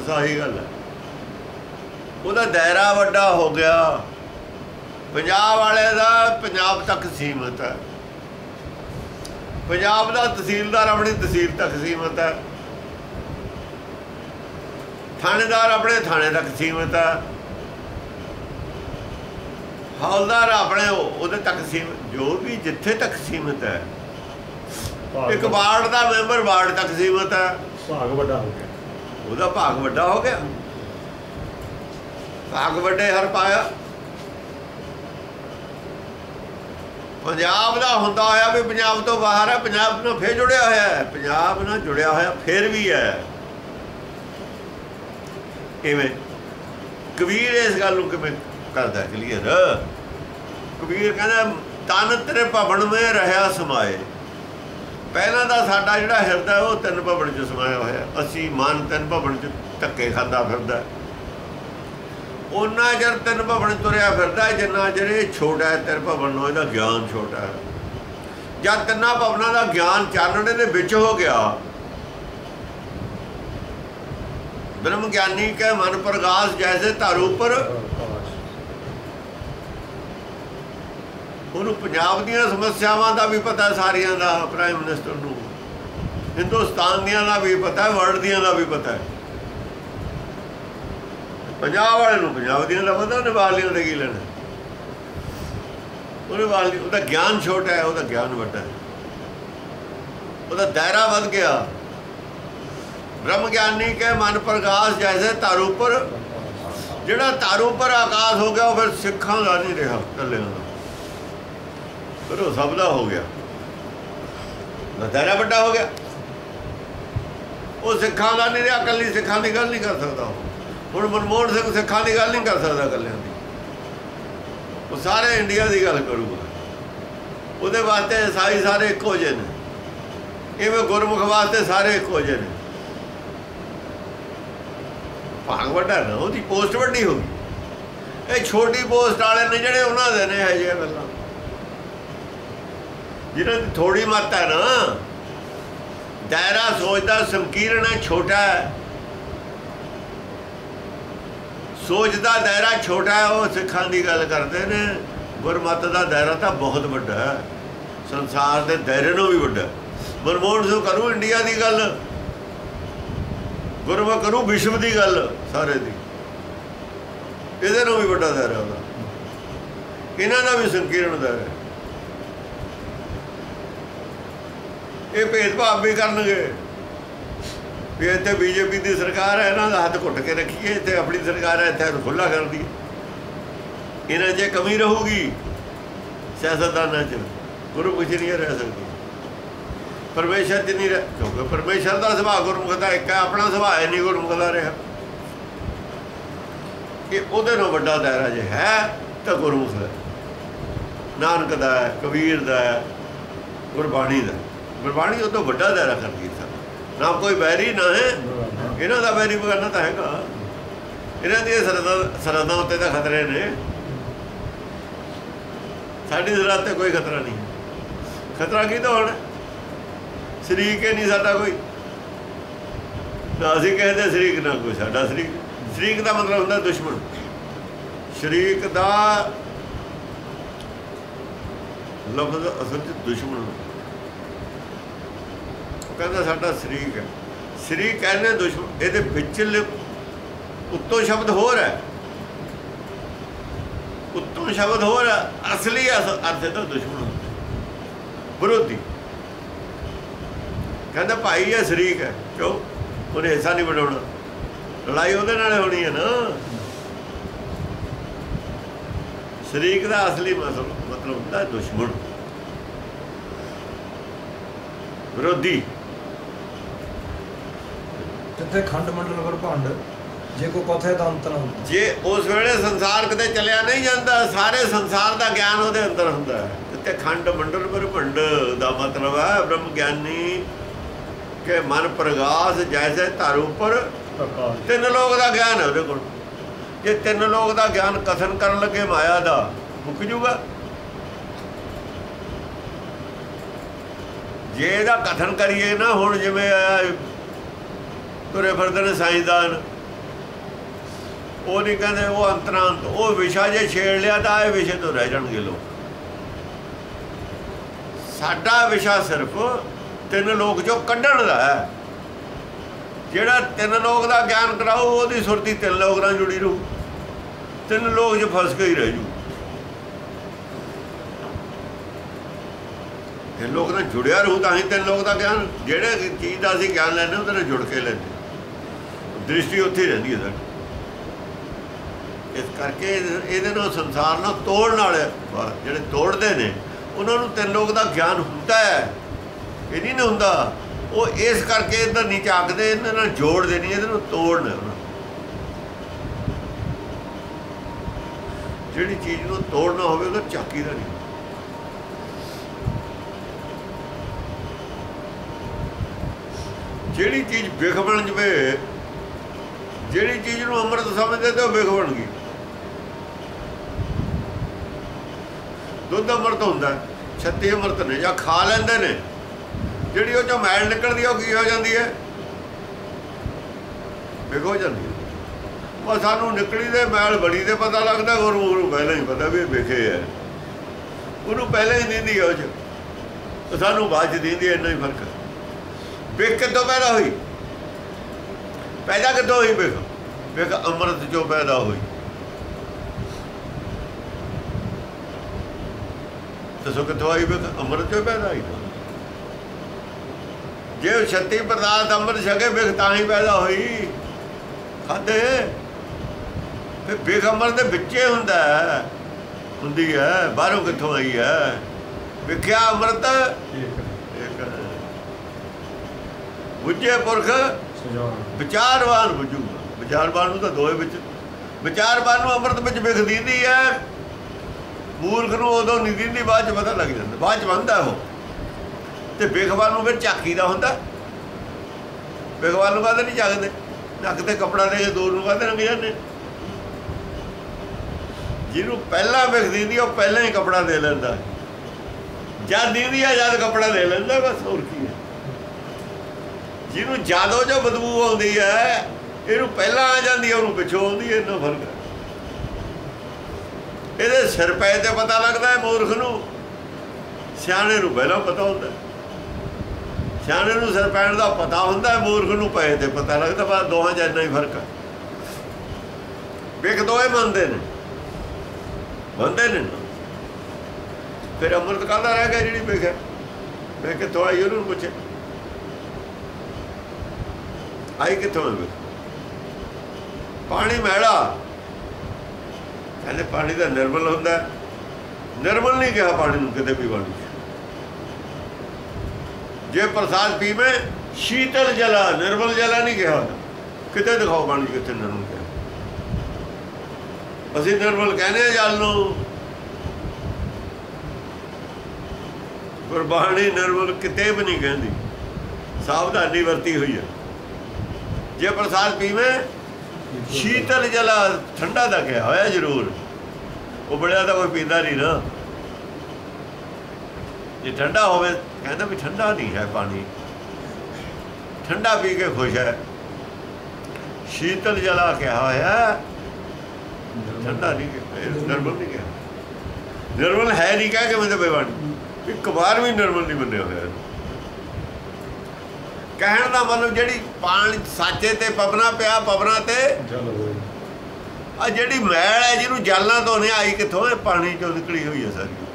ਸਹੀ ਗੱਲ ਹੈ। ਉਹਦਾ ਦਾਇਰਾ ਵੱਡਾ ਹੋ ਗਿਆ। ਪੰਜਾਬ ਵਾਲੇ ਦਾ ਪੰਜਾਬ ਤੱਕ ਸੀਮਤ ਹੈ। ਪੰਜਾਬ ਦਾ ਤਹਿਸੀਲਦਾਰ ਆਪਣੀ ਤਹਿਸੀਲ ਤੱਕ ਸੀਮਤ ਹੈ। ਥਾਣੇਦਾਰ ਆਪਣੇ ਥਾਣੇ ਤੱਕ ਸੀਮਤ ਹੈ। ਹੌਲਦਾਰ ਆਪਣੇ ਉਹਦੇ ਤੱਕ ਸੀਮਤ ਜੋ ਵੀ ਜਿੱਥੇ ਤੱਕ ਸੀਮਤ ਹੈ। ਇੱਕ ਵਾਰਡ ਦਾ ਮੈਂਬਰ ਵਾਰਡ ਤੱਕ ਸੀਮਤ ਹੈ। ਭਾਗ ਵੱਡਾ ਹੋ ਗਿਆ। ਉਹਦਾ ਭਾਗ ਵੱਡਾ ਹੋ ਗਿਆ। ਭਾਗ ਵੱਡੇ ਹਰ ਪਾਇਆ। ਪੰਜਾਬ ਦਾ ਹੁੰਦਾ ਹੋਇਆ ਵੀ ਪੰਜਾਬ ਤੋਂ ਬਾਹਰ ਹੈ, ਪੰਜਾਬ ਨਾਲ ਫੇਰ ਜੁੜਿਆ ਹੋਇਆ ਹੈ। ਪੰਜਾਬ ਨਾਲ ਜੁੜਿਆ ਹੋਇਆ ਫੇਰ ਵੀ ਹੈ। ਕਿਵੇਂ? ਕਬੀਰ ਇਸ ਗੱਲ ਨੂੰ ਕਿਵੇਂ ਕਰਦਾ ਕਲੀਅਰ? ਕਬੀਰ ਕਹਿੰਦਾ, ਤਨ ਤੇਰੇ ਭਵਨ ਮੇ ਰਹਾ ਸਮਾਏ। ਪਹਿਲਾਂ ਦਾ ਸਾਡਾ ਜਿਹੜਾ ਹਿਰਦਾ ਉਹ ਤਿੰਨ ਭਵਨ ਚ ਸਮਾਇਆ ਹੋਇਆ। ਅਸੀਂ ਮਨ ਤਿੰਨ ਭਵਨ ਚ ਧੱਕੇ ਖਾਂਦਾ ਫਿਰਦਾ। ਉਹਨਾਂ ਜਰ ਤਿੰਨ ਭਵਨ ਤੁਰਿਆ ਫਿਰਦਾ, ਜਿੰਨਾ ਜਿਹੜੇ ਛੋਟਾ ਹੈ, ਤਿੰਨ ਭਵਨ ਨੂੰ ਇਹਦਾ ਗਿਆਨ ਛੋਟਾ ਹੈ। ਜਦ ਤਿੰਨਾਂ ਭਵਨਾਂ ਦਾ ਗਿਆਨ ਚਾਨਣੇ ਦੇ ਵਿੱਚ ਹੋ ਗਿਆ ਬ੍ਰਹਮ ਗਿਆਨੀ ਕੈ ਮਨ ਪ੍ਰਗਾਸ ਜੈਸੇ ਧਰ ਉਪਰ ਉਹਨੂੰ ਪੰਜਾਬ ਦੀਆਂ ਸਮੱਸਿਆਵਾਂ ਦਾ ਵੀ ਪਤਾ ਸਾਰੀਆਂ ਦਾ ਪ੍ਰਾਈਮ ਮਿਨਿਸਟਰ ਨੂੰ। ਹਿੰਦੁਸਤਾਨ ਦੀਆਂ ਦਾ ਵੀ ਪਤਾ ਵਰਲਡ ਦੀਆਂ ਦਾ ਵੀ ਪਤਾ ਪੰਜਾਬ ਵਾਲੇ ਨੂੰ, ਪੰਜਾਬ ਦੀਆਂ ਦਾ ਪਤਾ, ਨੇਪਾਲੀਆਂ ਦਾ ਕੀ ਲੈਣਾ ਉਹਨੇ ਵਾਲੀ ਉਹਦਾ ਗਿਆਨ ਛੋਟਾ ਹੈ, ਉਹਦਾ ਗਿਆਨ ਵੱਡਾ ਹੈ। ਉਹਦਾ ਦਾਇਰਾ ਵੱਧ ਗਿਆ। ਬ੍ਰਹਮ ਗਿਆਨੀ ਕੇ ਮਨ ਪ੍ਰਕਾਸ਼ ਜੈਸੇ ਤਾਰੂ ਉੱਪਰ। ਜਿਹੜਾ ਤਾਰੂ ਪਰ ਆਕਾਸ਼ ਹੋ ਗਿਆ, ਉਹ ਫਿਰ ਸਿੱਖਾਂ ਦਾ ਨਹੀਂ ਰਿਹਾ ਕੱਲਿਆਂ ਦਾ। ਫਿਰ ਉਹ ਸਭ ਦਾ ਹੋ ਗਿਆ। ਦਾ ਦਾਇਰਾ ਵੱਡਾ ਹੋ ਗਿਆ। ਉਹ ਸਿੱਖਾਂ ਦਾ ਨਹੀਂ ਰਿਹਾ ਕੱਲੀ ਸਿੱਖਾਂ ਦੀ ਗੱਲ ਨਹੀਂ ਕਰ ਸਕਦਾ ਹੁਣ ਮਨਮੋਹਨ ਸਿੰਘ ਸਿੱਖਾਂ ਦੀ ਗੱਲ ਨਹੀਂ ਕਰ ਸਕਦਾ ਕੱਲਿਆਂ ਦੀ। ਉਹ ਸਾਰੇ ਇੰਡੀਆ ਦੀ ਗੱਲ ਕਰੂਗਾ। ਉਹਦੇ ਵਾਸਤੇ ਸਾਈ ਸਾਰੇ ਇੱਕੋ ਜਿਹੇ ਨੇ। ਇਵੇਂ ਗੁਰਮੁਖ ਵਾਸਤੇ ਸਾਰੇ ਇੱਕੋ ਜਿਹੇ ਨੇ। ਭਾਗ ਵੱਡਾ ਨਾ, ਉਹਦੀ ਪੋਸਟ ਵੱਡੀ ਹੋ ਗਈ। ਇਹ ਛੋਟੀ ਪੋਸਟ ਵਾਲੇ ਨੇ ਜਿਹੜੇ ਉਹਨਾਂ ਦੇ ਨੇ ਇਹ ਜਿਹੀਆਂ ਗੱਲਾਂ। ਜਿਹਨਾਂ ਦੀ ਥੋੜੀ ਮੱਤ ਹੈ ਨਾ, ਦਾਇਰਾ ਸੋਚਦਾ, ਸੰਕੀਰਣ ਹੈ, ਛੋਟਾ ਹੈ। ਸੋਚ ਦਾ ਦਾਇਰਾ ਛੋਟਾ ਹੈ, ਉਹ ਸਿੱਖਾਂ ਦੀ ਗੱਲ ਕਰਦੇ ਨੇ। ਗੁਰਮਤ ਦਾ ਦਾਇਰਾ ਤਾਂ ਬਹੁਤ ਵੱਡਾ ਹੈ। ਸੰਸਾਰ ਦੇ ਦਾਇਰੇ ਨੂੰ ਵੀ ਵੱਡਾ ਮਨਮੋਹਨ ਸਿੰਘ ਕਰੂ ਇੰਡੀਆ ਦੀ ਗੱਲ। ਗੁਰਮੁਖ ਕਰੂ ਵਿਸ਼ਵ ਦੀ ਗੱਲ, ਸਾਰੇ ਦੀ। ਇਹਦੇ ਨੂੰ ਵੀ ਵੱਡਾ ਦਾਇਰਾ ਉਹਦਾ। ਇਹਨਾਂ ਦਾ ਵੀ ਸੰਕੀਰਣ ਦਾਇਰਾ ਇਹ ਭੇਦਭਾਵ ਵੀ ਕਰਨਗੇ। ਵੀ ਇੱਥੇ ਬੀਜੇਪੀ ਦੀ ਸਰਕਾਰ ਹੈ, ਇਹਨਾਂ ਦਾ ਹੱਥ ਘੁੱਟ ਕੇ ਰੱਖੀਏ, ਇੱਥੇ ਆਪਣੀ ਸਰਕਾਰ ਹੈ, ਇੱਥੇ ਖੁੱਲਾ ਕਰ ਦੀ। ਇਹਨਾਂ 'ਚ ਕਮੀ ਰਹੂਗੀ, ਸਿਆਸਤਦਾਨਾਂ 'ਚ। ਗੁਰੂ ਕੁਝ ਨਹੀਂ ਰਹਿ ਸਕਦੀ। ਪਰਮੇਸ਼ਰ ਦੀ ਨਹੀਂ ਕਿਉਂਕਿ ਪਰਮੇਸ਼ਰ ਦਾ ਸੁਭਾਅ ਗੁਰਮੁਖ ਦਾ ਇੱਕ ਹੈ, ਆਪਣਾ ਸੁਭਾਅ ਹੈ ਨਹੀਂ ਗੁਰਮੁਖ ਦਾ ਰਿਹਾ। ਕਿ ਉਹਦੇ ਨਾਲ ਵੱਡਾ ਦਾਇਰਾ ਜੇ ਹੈ, ਤਾਂ ਗੁਰਮੁਖ ਦਾ ਨਾਨਕ ਦਾ ਕਬੀਰ ਦਾ ਗੁਰਬਾਣੀ ਦਾ ਗੁਰਬਾਣੀ ਉਹ ਤੋਂ ਵੱਡਾ ਦਾਇਰਾ ਕਰਦੀ ਹੈ ਨਾ ਕੋਈ ਬੈਰੀ ਨਾ ਹੈ। ਇਹਨਾਂ ਦਾ ਬੈਰੀ ਬਗਾਨਾ ਤਾਂ ਹੈਗਾ। ਇਹਨਾਂ ਦੀਆਂ ਸਰਦਾਂ ਸਰਦਾਂ ਉੱਤੇ ਤਾਂ ਖਤਰੇ ਨੇ। ਸਾਡੀ ਜ਼ਰਾਤ ਤੇ ਕੋਈ ਖਤਰਾ ਨਹੀਂ। ਖਤਰਾ ਕੀ ਤਾਂ ਹੋਣਾ? ਸ਼ਰੀਕ ਹੀ ਨਹੀਂ ਸਾਡਾ ਕੋਈ। ਨਾ ਅਸੀਂ ਕਹਿੰਦੇ ਸ਼ਰੀਕ, ਨਾ ਕੋਈ ਸਾਡਾ ਸ਼ਰੀਕ। ਸ਼ਰੀਕ ਦਾ ਮਤਲਬ ਹੁੰਦਾ ਦੁਸ਼ਮਣ। ਸ਼ਰੀਕ ਦਾ ਲਫ਼ਜ਼ ਅਸਲ ਚ ਦੁਸ਼ਮਣ ਕਹਿੰਦਾ ਸਾਡਾ ਸ਼ਰੀਕ ਹੈ। ਸ਼ਰੀਕ ਕਹਿੰਦੇ ਦੁਸ਼ਮਣ, ਇਹਦੇ ਵਿੱਚ ਉੱਤੋਂ ਸ਼ਬਦ ਹੋਰ ਹੈ। ਉੱਤੋਂ ਸ਼ਬਦ ਹੋਰ ਹੈ, ਅਸਲੀ ਅਰਥ ਇਹਦਾ ਦੁਸ਼ਮਣ ਵਿਰੋਧੀ। ਕਹਿੰਦਾ ਭਾਈ ਇਹ ਸ਼ਰੀਕ ਹੈ, ਕਿਉਂ? ਉਹਨੇ ਹਿੱਸਾ ਨਹੀਂ ਬਣਾਉਣਾ। ਲੜਾਈ ਉਹਦੇ ਨਾਲ ਹੋਣੀ ਹੈ ਨਾ। ਸ਼ਰੀਕ ਦਾ ਅਸਲੀ ਮਤਲਬ ਹੁੰਦਾ ਦੁਸ਼ਮਣ। ਵਿਰੋਧੀ। ਜਿੱਥੇ ਖੰਡ ਮੰਡਲ ਵਰ ਭੰਡ ਜੇ ਕੋ ਕਥੇ ਤਾਂ ਅੰਤ ਨਾ ਹੁੰਦਾ। ਜੇ ਉਸ ਵੇਲੇ ਸੰਸਾਰ ਕਿਤੇ ਚੱਲਿਆ ਨਹੀਂ ਜਾਂਦਾ ਸਾਰੇ ਸੰਸਾਰ ਦਾ ਗਿਆਨ ਉਹਦੇ ਅੰਦਰ ਹੁੰਦਾ ਹੈ। ਤੇ ਖੰਡ ਮੰਡਲ ਪਰ ਭੰਡ ਦਾ ਮਤਲਬ ਹੈ ਬ੍ਰਹਮ ਗਿਆਨੀ ਕਿ ਮਨ ਪ੍ਰਗਾਸ ਜੈਸੇ ਧਰ ਉੱਪਰ ਤਿੰਨ ਲੋਕ ਦਾ ਗਿਆਨ ਹੈ ਉਹਦੇ ਕੋਲ। ਜੇ ਤਿੰਨ ਲੋਕ ਦਾ ਗਿਆਨ ਕਥਨ ਕਰਨ ਲੱਗੇ ਮਾਇਆ ਦਾ ਮੁੱਕ ਜੂਗਾ। ਜੇ ਇਹਦਾ ਕਥਨ ਕਰੀਏ ਨਾ ਹੁਣ ਜਿਵੇਂ ਆਇਆ ਤੁਰੇ ਫਿਰਦੇ ਨੇ ਸਾਇੰਸਦਾਨ ਉਹ ਨਹੀਂ ਕਹਿੰਦੇ, ਉਹ ਅੰਤਰਾਂਤ, ਉਹ ਵਿਸ਼ਾ ਜੇ ਛੇੜ ਲਿਆ ਤਾਂ ਇਹ ਵਿਸ਼ੇ ਤੋਂ ਰਹਿ ਜਾਣਗੇ ਲੋਕ। ਸਾਡਾ ਵਿਸ਼ਾ ਸਿਰਫ ਤਿੰਨ ਲੋਕ ਜੋ ਕੱਢਣ ਦਾ ਹੈ। ਜਿਹੜਾ ਤਿੰਨ ਲੋਕ ਦਾ ਗਿਆਨ ਕਰਾਉ ਉਹਦੀ ਸੁਰਤੀ ਤਿੰਨ ਲੋਕ ਨਾਲ ਜੁੜੀ ਰਹੂ। ਤਿੰਨ ਲੋਕ 'ਚ ਫਸ ਕੇ ਹੀ ਰਹਿ ਜੂ। ਤਿੰਨ ਲੋਕ ਨਾਲ ਜੁੜਿਆ ਰਹੂ, ਤਾਂ ਹੀ ਤਿੰਨ ਲੋਕ ਦਾ ਗਿਆਨ, ਜਿਹੜੇ ਚੀਜ਼ ਦਾ ਅਸੀਂ ਗਿਆਨ ਲੈਣੇ ਉਹਦੇ ਨਾਲ ਜੁੜ ਕੇ ਲੈਂਦੇ ਦ੍ਰਿਸ਼ਟੀ ਉੱਥੇ ਰਹਿੰਦੀ ਹੈ ਸਾਡੀ। ਇਸ ਕਰਕੇ ਇਹਦੇ ਨਾਲ ਸੰਸਾਰ ਨਾਲ ਤੋੜਨ ਵਾਲੇ ਜਿਹੜੇ ਤੋੜਦੇ ਨੇ, ਉਹਨਾਂ ਨੂੰ ਤਿੰਨ ਲੋਕ ਦਾ ਗਿਆਨ ਹੁੰਦਾ ਹੈ। ਇਹ ਨਹੀਂ ਹੁੰਦਾ। ਉਹ ਇਸ ਕਰਕੇ ਇਧਰ ਨਹੀਂ ਚਾਕਦੇ ਇਹਨਾਂ ਨਾਲ ਜੋੜਦੇ ਨਹੀਂ, ਇਹਦੇ ਨੂੰ ਤੋੜਨ ਉਹਨਾਂ ਜਿਹੜੀ ਚੀਜ਼ ਨੂੰ ਤੋੜਨਾ ਹੋਵੇ, ਉਹਦਾ ਚਾਕੀ ਦਾ ਨਹੀਂ। ਜਿਹੜੀ ਚੀਜ਼ ਵਿਖ ਬਣ ਜਵੇ ਜਿਹੜੀ ਚੀਜ਼ ਨੂੰ ਅੰਮ੍ਰਿਤ ਸਮਝਦੇ ਤੇ ਉਹ ਵਿਖ ਬਣ ਗਈ। ਦੁੱਧ ਅੰਮ੍ਰਿਤ ਹੁੰਦਾ 36 ਅੰਮ੍ਰਿਤ ਨੇ ਜਾਂ ਖਾ ਲੈਂਦੇ ਨੇ। ਜਿਹੜੀ ਉਹ ਚੋਂ ਮੈਲ ਨਿਕਲਦੀ ਉਹ ਕੀ ਹੋ ਜਾਂਦੀ ਹੈ? ਵਿਖ ਹੋ ਜਾਂਦੀ ਹੈ। ਉਹ ਸਾਨੂੰ ਨਿਕਲੀ ਦੇ ਮੈਲ ਬੜੀ ਦੇ ਪਤਾ ਲੱਗਦਾ ਗੁਰੂ ਨੂੰ ਪਹਿਲਾਂ ਹੀ ਪਤਾ ਵੀ ਇਹ ਵਿਖੇ ਹੈ ਉਹਨੂੰ ਪਹਿਲਾਂ ਹੀ ਦਿੰਦੀ ਉਹ ਚ। ਸਾਨੂੰ ਬਾਅਦ ਚ ਦਿੰਦੀ ਇੰਨਾ ਹੀ ਫ਼ਰਕ ਹੈ ਵਿਖ ਕਿੱਥੋਂ ਪੈਦਾ ਹੋਈ। ਪੈਦਾ ਕਿੱਥੋਂ ਹੋਈ ਵਿਖ? ਵਿਖ ਅੰਮ੍ਰਿਤ ਚੋਂ ਪੈਦਾ ਹੋਈ। ਦੱਸੋ ਕਿੱਥੋਂ ਆਈ ਵਿਖ? ਅੰਮ੍ਰਿਤ ਚੋਂ ਪੈਦਾ ਹੋਈ। ਜੇ ਛੱਤੀ ਪਦਾਰਥ ਅੰਮ੍ਰਿਤ ਛਕੇ ਵਿਖ ਤਾਂ ਹੀ ਪੈਦਾ ਹੋਈ। ਖਾਦੇ? ਫਿਰ ਵਿਖ ਅੰਮ੍ਰਿਤ ਦੇ ਵਿੱਚੇ ਹੁੰਦਾ ਹੁੰਦੀ ਹੈ ਬਾਹਰੋਂ ਕਿੱਥੋਂ ਆਈ ਹੈ? ਵਿਖਿਆ ਅੰਮ੍ਰਿਤ? ਬੁੱਝੇ ਪੁਰਖ ਵਿਚਾਰਵਾਨ ਬੁੱਝੂਗਾ ਵਿਚਾਰਵਾਨ ਨੂੰ ਤਾਂ ਦੋਏ ਵਿੱਚ ਵਿਚਾਰਵਾਨ ਨੂੰ ਅੰਮ੍ਰਿਤ ਵਿੱਚ ਵਿਖ ਦਿੰਦੀ ਹੈ ਮੂਰਖ ਨੂੰ ਉਦੋਂ ਨਹੀਂ ਦਿੰਦੀ ਬਾਅਦ ਚ ਪਤਾ ਲੱਗ ਜਾਂਦਾ। ਬਾਅਦ ਚ ਬੰਦਾ ਉਹ। ਤੇ ਵਿਖਵਾਨ ਨੂੰ ਫਿਰ ਝਾਕੀ ਦਾ ਹੁੰਦਾ। ਵਿਖਵਾਨ ਨੂੰ ਕਾਹਦੇ ਨਹੀਂ ਝਾਕਦੇ? ਨੱਕ ਤੇ ਕਪੜਾ ਦੇ ਕੇ ਦੂਰ ਨੂੰ ਕਾਹਦੇ ਲੰਘ ਜਾਂਦੇ? ਜਿਹਨੂੰ ਪਹਿਲਾਂ ਵਿਖਦੀ ਦਿੰਦੀ ਉਹ ਪਹਿਲਾਂ ਹੀ ਕਪੜਾ ਦੇ ਲੈਂਦਾ। ਜਦ ਦਿੰਦੀ ਆ, ਜਦ ਕਪੜਾ ਦੇ ਲੈਂਦਾ, ਬਸ ਹੋਰ ਕੀ ਹੈ ਜਿਹਨੂੰ ਜਾਦੋ ਜੋ ਬਦਬੂ ਆਉਂਦੀ ਹੈ, ਇਹਨੂੰ ਪਹਿਲਾਂ ਆ ਜਾਂਦੀ ਹੈ, ਉਹਨੂੰ ਪਿੱਛੋਂ ਆਉਂਦੀ ਹੈ ਇੰਨਾ ਫ਼ਰਕ ਹੈ ਇਹਦੇ ਸਿਰ ਪੈ ਤੇ ਪਤਾ ਲੱਗਦਾ ਹੈ ਮੂਰਖ ਨੂੰ। ਸਿਆਣੇ ਨੂੰ ਪਹਿਲਾਂ ਪਤਾ ਹੁੰਦਾ ਸਿਆਣੇ ਨੂੰ ਸਿਰ ਪੈਣ ਦਾ ਪਤਾ ਹੁੰਦਾ ਹੈ, ਮੂਰਖ ਨੂੰ ਪੈ ਤੇ ਪਤਾ ਲੱਗਦਾ ਬਸ ਦੋਹਾਂ 'ਚ ਇੰਨਾ ਹੀ ਫ਼ਰਕ ਹੈ। ਵੇਖ ਦੋਏ ਮੰਨਦੇ ਨੇ। ਮੰਨਦੇ ਨੇ। ਫਿਰ ਅੰਮ੍ਰਿਤ ਕਾਹਦਾ ਰਹਿ ਗਿਆ ਜਿਹੜੀ ਵੇਖਿਆ? ਮੈਂ ਕਿੱਥੋਂ ਆਈ ਉਹਨੂੰ ਪੁੱਛੇ ਆਈ ਕਿੱਥੋਂ ਹੈ ਪਾਣੀ ਮੈਲਾ। ਕਹਿੰਦੇ ਪਾਣੀ ਦਾ ਨਿਰਮਲ ਹੁੰਦਾ। ਨਿਰਮਲ ਨਹੀਂ ਕਿਹਾ ਪਾਣੀ ਨੂੰ ਕਿਤੇ ਵੀ ਪਾਣੀ। ਜੇ ਪ੍ਰਸਾਦ ਪੀਵੇਂ, ਸ਼ੀਤਲ ਜਲਾ, ਨਿਰਮਲ ਜਲਾ ਨਹੀਂ ਕਿਹਾ ਕਿਤੇ ਦਿਖਾਓ ਪਾਣੀ ਕਿੱਥੇ ਨਿਰਮਲ ਕਿਹਾ। ਅਸੀਂ ਨਿਰਮਲ ਕਹਿੰਦੇ ਆ ਜਲ ਨੂੰ। ਗੁਰਬਾਣੀ ਨਿਰਮਲ ਕਿਤੇ ਵੀ ਨਹੀਂ ਕਹਿੰਦੀ। ਸਾਵਧਾਨੀ ਵਰਤੀ ਹੋਈ ਹੈ। ਜੇ ਪ੍ਰਸਾਦ ਪੀਵੇ, ਸ਼ੀਤਲ ਜਲਾ ਠੰਡਾ ਦਾ ਕਿਹਾ ਹੋਇਆ ਜ਼ਰੂਰ। ਉਹ ਬੜਿਆ ਤਾਂ ਕੋਈ ਪੀਂਦਾ ਨਹੀਂ ਨਾ। ਜੇ ਠੰਡਾ ਹੋਵੇ, ਕਹਿੰਦਾ ਵੀ ਠੰਡਾ ਨਹੀਂ ਹੈ ਪਾਣੀ। ਠੰਡਾ ਪੀ ਕੇ ਖੁਸ਼ ਹੈ। ਸ਼ੀਤਲ ਜਲਾ ਕਿਹਾ ਹੋਇਆ, ਠੰਡਾ ਨਹੀਂ ਕਿਹਾ ਨਰਮਲ ਨਹੀਂ ਕਿਹਾ। ਨਰਮਲ ਹੈ ਨਹੀਂ, ਕਹਿ ਕੇ ਮੈਂ ਤਾਂ ਇੱਕ ਵਾਰ ਵੀ ਨਰਮਲ ਨਹੀਂ ਬੰਨਿਆ ਹੋਇਆ। ਕਹਿਣ ਦਾ ਮਤਲਬ ਜਿਹੜੀ ਪਾਣੀ ਸਾਚੇ ਤੇ ਪਵਨਾ ਪਿਆ ਪਵਨਾ ਤੇ ਆ ਜਿਹੜੀ ਮੈਲ ਹੈ ਜਿਹਨੂੰ ਜਲਣਾ ਤੋਂ ਨਹੀਂ ਆਈ ਕਿੱਥੋਂ? ਹੈ ਪਾਣੀ ਚੋਂ ਨਿਕਲੀ ਹੋਈ ਹੈ ਸਾਰੀ।